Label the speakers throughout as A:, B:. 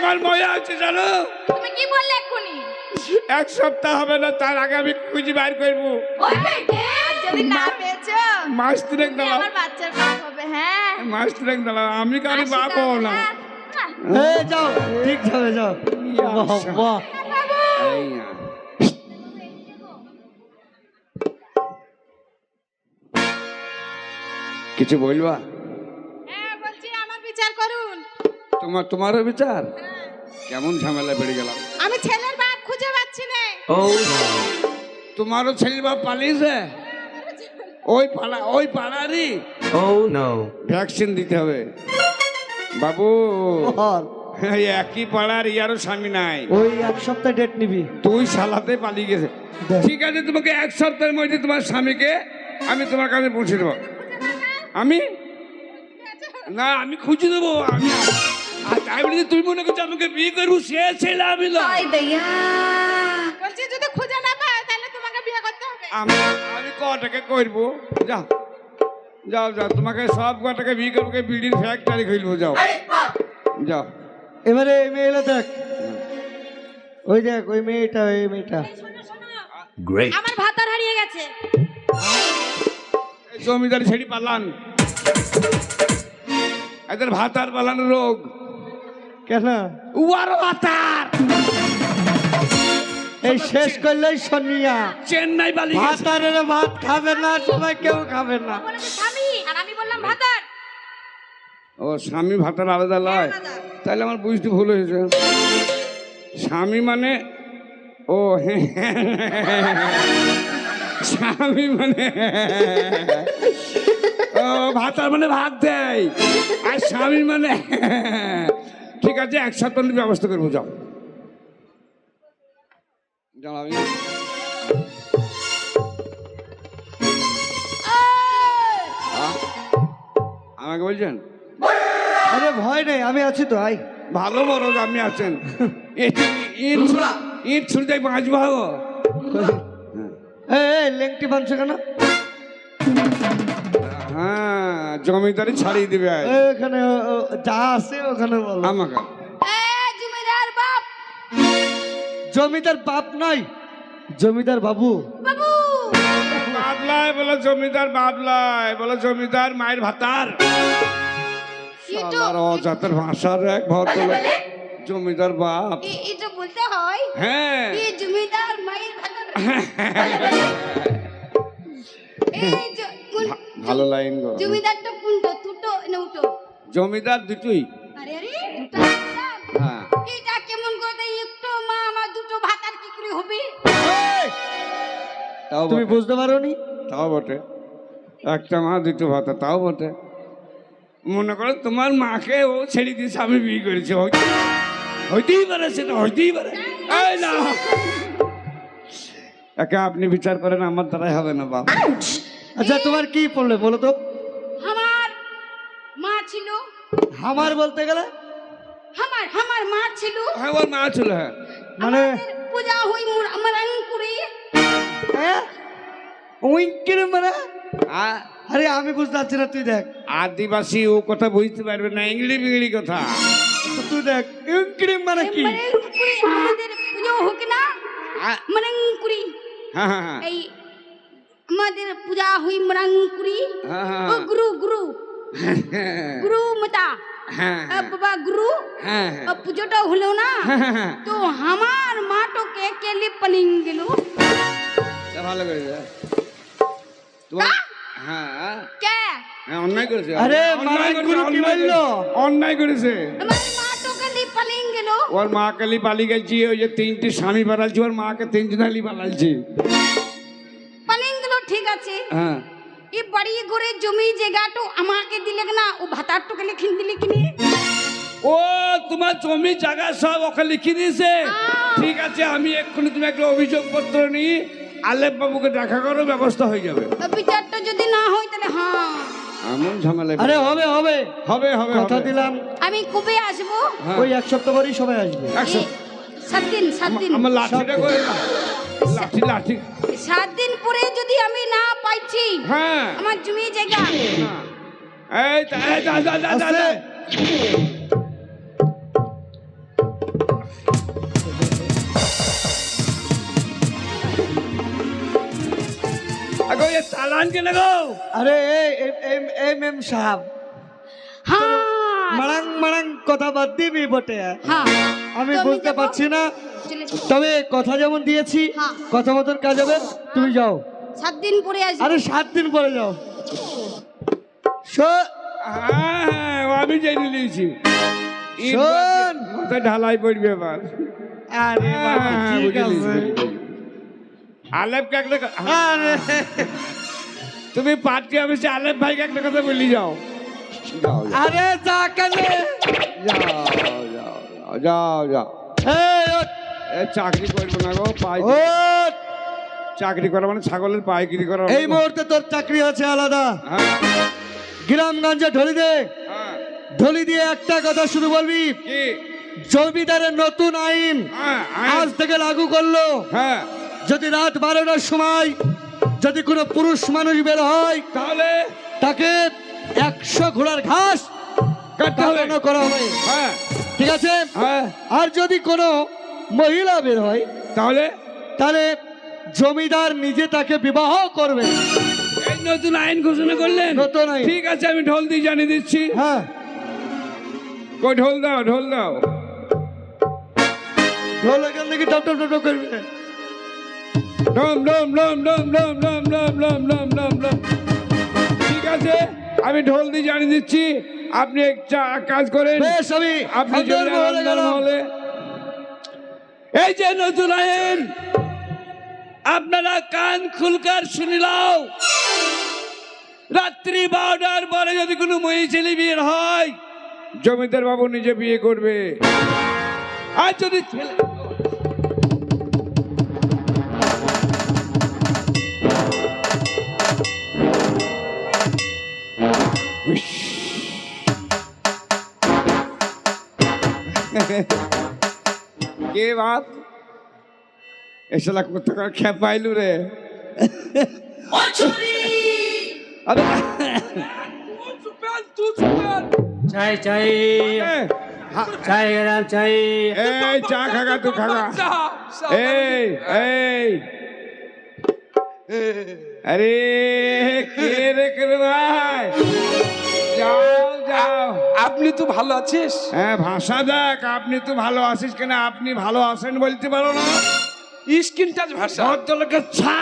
A: আমার মনে আছে জানো?
B: তুমি কি বললে এক্ষুনি?
A: এক সপ্তাহ হবে না তার আগে আমি খুঁজে বাইর করব।
B: আর যদি না পেয়েছ
A: মাস তিনেক
B: তুমি
A: দাঁড়াও।
B: আমার বাচ্চার বাপ হবে হ্যাঁ।
A: মাস তিনেক দাঁড়াও আমি কারি বাপ হব না?
C: এ যাও ঠিক যাবে যাও। বাহ বাহ।
A: না। কিছু বলবা? তোমার তোমারও বিচার? কেমন ঝামেলা বেড়ে গেলাম।
B: আমি ছেলের বাপ খুঁজে পাচ্ছি না।
C: ও
A: তোমারও ছেলে বাপ পালিয়েছে? ওই পাড়া ওই পাড়ারই
C: ও no.
A: ভ্যাকসিন দিতে হবে। বাবু এই একই পাড়ার ইয়ারও স্বামী নাই।
C: ওই এক সপ্তাহ ডেট নিবি।
A: তুই সালাতে পালিয়ে গেছে। ঠিক আছে তোমাকে এক সপ্তাহের মধ্যে তোমার স্বামীকে আমি তোমার কাছে পৌঁছে দেবো। আমি? না আমি খুঁজে দেবো আমি আর তাই বলে যে মনে করছ আমাকে বিয়ে করব সে ছেলে আমি না
B: বলছি যদি খুঁজে না পায় তাহলে তোমাকে বিয়ে করতে হবে।
A: আমি আমি কটাকে করব? যাও। যাও যাও তোমাকে সব কটাকে বিয়ে করব বিড়ির ফ্যাক্টরি খুলবো যাও। যাও।
C: এবারে এই মেয়েটা দেখ। ওই দেখ ওই মেয়েটা ওই মেয়েটা।
B: আমার ভাতার হারিয়ে গেছে।
A: জমিদারি ছেড়ি পালান। এদের ভাতার পালানো রোগ।
C: কেন?
A: উয়ার ভাতার
C: এই শেষ করলেই সনিয়া।
A: চেন্নাই বালি।
C: ভাতারের ভাত খাবে না সবাই কেউ খাবে না।
B: স্বামী আর আমি বললাম ভাতার
A: ও স্বামী ভাতার আলাদা লয়।
B: আলাদা।
A: তাহলে আমার বুঝতে ভুল হয়েছে। স্বামী মানে ও স্বামী মানে ও ভাতার মানে ভাত দেয়। আর স্বামী মানে ঠিক আছে এক সপ্তাহের ব্যবস্থা করব যাও। যাও আমাকে বলছেন?
C: আরে ভয় নেই আমি আছি তো ভাই
A: ভালো বড় আপনি আছেন। ইট- ছুটে বাঁচবো? গো।
C: এই এই, লেংটি বানছো কেন?
A: হ্যাঁ জমিদারি ছাড়িয়ে দিবে
C: ও, যা আছে ওখানে বলো।
A: আমাকে।
B: জমিদার বাপ।
C: জমিদার বাপ নয় জমিদার বাবু।
B: বাবু।
A: বাবলায় বলো জমিদার বাবলায় বলো জমিদার মায়ের ভাতার। অজাতের ভাষার এক ভদ্রলোক। জমিদার বাপ।
B: এটা বলতে হয়?
A: হ্যাঁ।
B: জমিদার মায়ের ভাতার।
A: ভা- ভালো লাইন গো।
B: জমিদারটা কোনটা? দুটো না উটো?
A: জমিদার দুটোই।
B: আরে আরে দুটো
A: হ্যাঁ।
B: এটা কেমন করে দেয় একটু মা আমার দুটো ভাতার কি করে হবে
A: তাও
C: তুমি বুঝতে পারো নি
A: তাও বটে। একটা মা দুটো ভাতা তাও বটে। মনে করো তোমার মাকে ও ছেড়ে দিয়েছে আমি বিয়ে করেছি। হইতেই পারে সেটা হইতেই পারে। এই না। একে আপনি বিচার করেন আমার দ্বারাই হবে না বাবা
C: আচ্ছা তোমার কি পড়লে বলো তো।
B: আমার মা ছিল।
C: আমার বলতে গেলে?
B: আমার আমার মা ছিল।
A: হ্যাঁ ওর মা ছিল হ্যাঁ।
C: মানে
B: পূজা হই মোর আমার আঙ্কুরে
C: হ্যাঁ? উইঙ্কির মানে?
A: আ-
C: আরে আমি বুঝতে পারছি না তুই দেখ।
A: আদিবাসী ও কথা বুঝতে পারবে না ইংলি বিংলি কথা।
C: তুই দেখ উইঙ্কির মানে কি?
B: মানে আমাদের পূজা হোক না মানে আঙ্কুরি
A: হ্যাঁ হ্যাঁ হ্যাঁ।
B: এই আমাদের পূজা হই মরাঙ্কুরি ও। গুরু গুরু গুরু মতা বাবা গুরু পুজোটা হলো না তো আমার মাটোকে কেলি পালিং গেল
A: ভালো তোমার হ্যাঁ
B: কে
A: হ্যাঁ অন্যায় করেছে
C: আরে,
A: অন্যায়
C: মারাঙ্গুরু কি বলল?
A: অন্যায় করেছে ওর মা কালি পালি গেছি ওই যে তিনটি স্বামী বাড়ালছি ওর মাকে তিনটি নালি বাড়ালছি হ্যাঁ।
B: এই বাড়ি ঘরে জমি জায়গাটো আমাকে দিলে না ও ভাতারটোকে লিখিন দিলে কিনি।
A: ও তোমার জমি জায়গা সব ওকে লিখে দিয়েছে। ঠিক আছে আমি এক্ষুনি তুমি একটা অভিযোগ পত্র নিয়ে আলেপ বাবুকে দেখা করো ব্যবস্থা হয়ে যাবে।
B: বিচারটা যদি না হয় তাহলে হ্যাঁ।
A: এমন ঝামেলা
C: আরে হবে হবে।
A: হবে হবে
C: কথা দিলাম।
B: আমি কবে আসব?
A: হ্যাঁ।
C: ওই এক সপ্তাহ পরেই সবাই আসবে।
B: এই, সাত দিন সাত দিন।
A: আমার লাঠিটা করে লাঠি লাঠি।
B: তারপরে যদি আমি না পাইছি
A: হ্যাঁ।
B: আমার জমি জায়গা।
A: এই দা দা
C: দা
A: দা দা
C: আরে এম এম
B: এম
C: মারাং মারাং কথা
B: হ্যাঁ।
C: আমি বুঝতে পারছি না। তবে কথা যেমন দিয়েছি
B: হ্যাঁ।
C: কথা মতন কাজ হবে। তুমি যাও।
B: সাত দিন পরে আসব।
C: আরে সাত দিন পরে যাও। শো-
A: হ্যাঁ হ্যাঁ আমি জেনে নিয়েছি।
C: শোন।
A: ঢালাই পড়বে এবার।
C: আরে বাবা,
A: হ্যাঁ,
C: ঠিক আছে।
A: নিয়েছি। একটা
C: আরে।
A: তুমি পার্টি অফিসে আলেপ ভাইকে একটা কথা বলি যাও। যাও যাও।
C: আরে যা কানে?
A: যাও যাও যাও যাও এ চাকরি করব না গো পাই চাকরি করা মানে ছাগলের পাইকারি করা
C: এই মুহূর্তে তোর চাকরি আছে আলাদা।
A: হ্যাঁ।
C: গ্রামগঞ্জে ঢলি দে।
A: হ্যাঁ।
C: ঢলি দিয়ে একটা কথা শুধু বলবি জমিদারের নতুন আইন
A: হ্যাঁ
C: আজ থেকে লাগু করল।
A: হ্যাঁ।
C: যদি রাত বারোটার সময় যদি কোনো পুরুষ মানুষ বের হয়
A: তাহলে?
C: তাকে একশো ঘোড়ার ঘাস করা হবে।
A: হ্যাঁ।
C: ঠিক আছে?
A: হ্যাঁ।
C: আর যদি কোনো মহিলা বের হয়
A: তাহলে
C: তাহলে জমিদার নিজে তাকে বিবাহ করবে
A: এই নতুন আইন ঘোষণা করলেন
C: নতুন আইন।
A: ঠিক আছে আমি ঢোল দিয়ে জানিয়ে দিচ্ছি
C: হ্যাঁ
A: কই ঢোল দাও ঢোল দাও
C: ঢোল এখান থেকে টপ টপ টপ করবে
A: ডম ডম ডম ডম ডম ডম ডম ডম ডম ডম ডম ঠিক আছে আমি ঢোল দিয়ে জানিয়ে দিচ্ছি আপনি একটা কাজ করেন আপনি
C: আপনার
A: এই যে নতুন আইন আপনারা কান খুলকার শুনিলাও রাত্রি বারোটার পরে যদি কোনো মহি ছেলে বিয়ে হয়, জমিদার বাবু নিজে বিয়ে করবে। আর যদি ছেলে কে বাপ এসলা কোথাকার খ্যাপ পাইলু রে। আরে।
D: চাই চাই।
A: এ, হা-
D: চাই গেলাম চাই।
A: এই চা খাগা তুই খাগা এই এই। আরে কে রে কে রে ভাই যাও
E: আপনি তো ভালো আছিস।
A: হ্যাঁ ভাষা দেখ আপনি তো ভালো আছিস কেন? আপনি ভালো আছেন বলতে পারো না।
E: স্কিন টাচ ভাষা।
A: ভদ্রলোকের ছা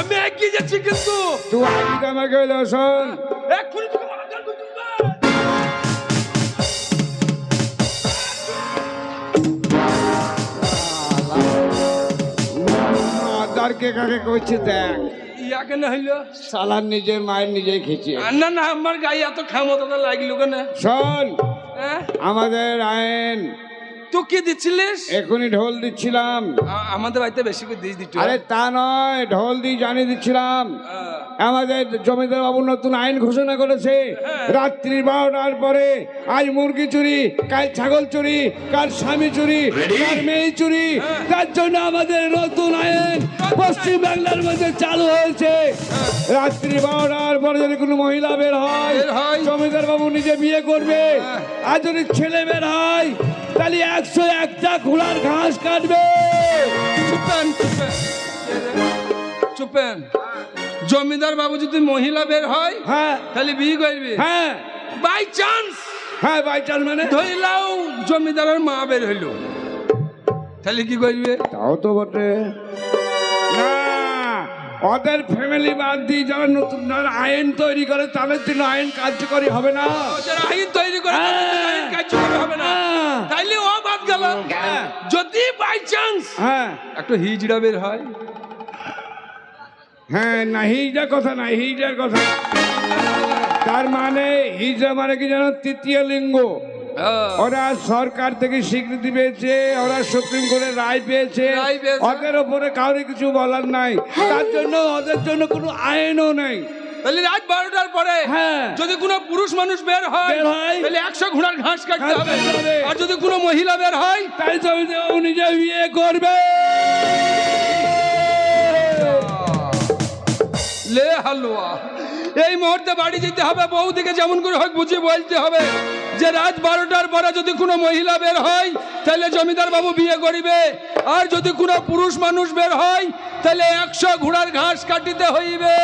E: আমি এগিয়ে যাচ্ছি কিন্তু।
A: তুই আগে আমাকে হইল শোন।
E: দিবো।
A: মাদার কে কাকে কইছে দেখ।
E: ইয়া কেন হইল?
A: সালার নিজের মায়ের নিজেই খেয়েছে
E: না না আমার গায়ে এত ক্ষমতা লাগল কেন?
A: শোন
E: হ্যাঁ?
A: আমাদের আইন
E: তুই কি দিচ্ছিলিস?
A: এখনই ঢোল দিচ্ছিলাম।
E: আমাদের বাড়িতে বেশি করে দিস দিত
A: আরে তা নয় ঢোল দিয়ে জানিয়ে দিচ্ছিলাম। আমাদের জমিদার বাবু নতুন আইন ঘোষণা করেছে। রাত্রি বারোটার পরে আজ মুরগি চুরি কাল ছাগল চুরি কাল স্বামী চুরি কাল মেয়ে চুরি। তার জন্য আমাদের নতুন আইন পশ্চিম বাংলার মধ্যে চালু হয়েছে। রাত্রি বারোটার পরে যদি কোনো মহিলা বের হয়
E: হয়।
A: জমিদার বাবু নিজে বিয়ে করবে। আর যদি ছেলে বের হয় তাহলে একশো একটা ঘোড়ার ঘাস কাটবে।
E: চুপেন চুপেন। চুপেন। জমিদার বাবু যদি মহিলা বের হয়
A: হ্যাঁ।
E: তাহলে বিয়ে করবি।
A: হ্যাঁ।
E: By chance.
A: হ্যাঁ বাই চান্স মানে?
E: ধরিলাও জমিদারের মা বের হইল। তাহলে কি করবে?
A: তাও তো বটে। ওদের ফ্যামিলি বাদ দিয়ে যারা নতুন যারা আইন তৈরি করে তাদের জন্য আইন কার্যকরী হবে না।
E: যারা আইন তৈরি করে আইন কার্যকর হবে না।
A: হ্যাঁ।
E: তাইলে ও বাদ গেল।
A: হ্যাঁ।
E: যদি বাই চান্স
A: হ্যাঁ।
E: একটা হিজড়া বের হয়।
A: হ্যাঁ না হিজড়া কথা না হিজড়ার কথা। তার মানে হিজড়া মানে কি জানো? তৃতীয় লিঙ্গ। ওরা সরকার থেকে স্বীকৃতি পেয়েছে ওরা সুপ্রিম কোর্টের রায় পেয়েছে। ওদের ওপরে কাউরে কিছু বলার নাই। তার জন্য ওদের জন্য কোনো আইনও নেই।
E: তাহলে রাত বারোটার পরে
A: হ্যাঁ।
E: যদি কোনো পুরুষ মানুষ বের হয় তাহলে একশো ঘোড়ার ঘাস কাটতে হবে। আর যদি কোনো মহিলা বের হয়
A: তাই ও নিজে বিয়ে করবে।
E: লে হালুয়া। এই মুহূর্তে বাড়ি যেতে হবে, বউদিকে যেমন করে হোক বুঝিয়ে বলতে হবে যে রাত বারোটার পরে যদি কোনো মহিলা বের হয়, তাহলে জমিদার বাবু বিয়ে করিবে। আর যদি কোনো পুরুষ মানুষ বের হয়, তাহলে একশো ঘোড়ার ঘাস কাটিতে হইবে।